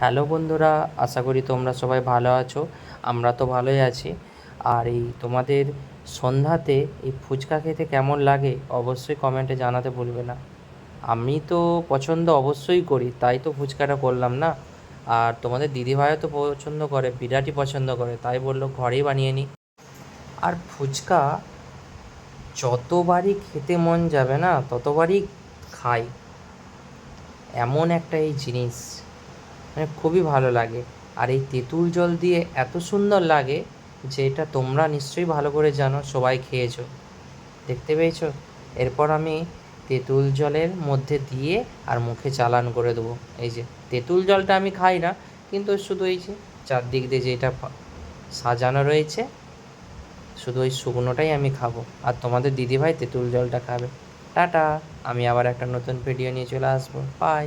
Hello বন্ধুরা, আশা করি তোমরা সবাই ভালো আছো, আমরা তো ভালোই আছি। আর এই তোমাদের সন্ধ্যাতে এই ফুচকা খেতে কেমন লাগে অবশ্যই কমেন্টে জানাতে ভুলবে না। আমি তো পছন্দ অবশ্যই করি, তাই তো ফুচকাটা করলাম না। আর তোমাদের দিদিভাইও তো পছন্দ করে, বিরাটই পছন্দ করে, তাই বলল ঘরেই বানিয়ে নিই। আর ফুচকা যতবারই খেতে মন যাবে না, ততবারই খাই। এমন একটা এই জিনিস। মানে খুবই ভালো লাগে। আর এই তেঁতুল জল দিয়ে এত সুন্দর লাগে যে এটা তোমরা নিশ্চয়ই ভালো করে জানো, সবাই খেয়েছো। দেখতে পেয়েছ? এরপর আমি তেঁতুল জলের মধ্যে দিয়ে আর মুখে চালান করে দেবো। এই যে, তেঁতুল জলটা আমি খাই না, কিন্তু শুধু এই যে চারদিক দিয়ে যেটা সাজানো রয়েছে, শুধু ওই শুকনোটাই আমি খাব। আর তোমাদের দিদিভাই তেঁতুল জলটা খাবে। টাটা, আমি আবার একটা নতুন ভিডিও নিয়ে চলে আসব। বাই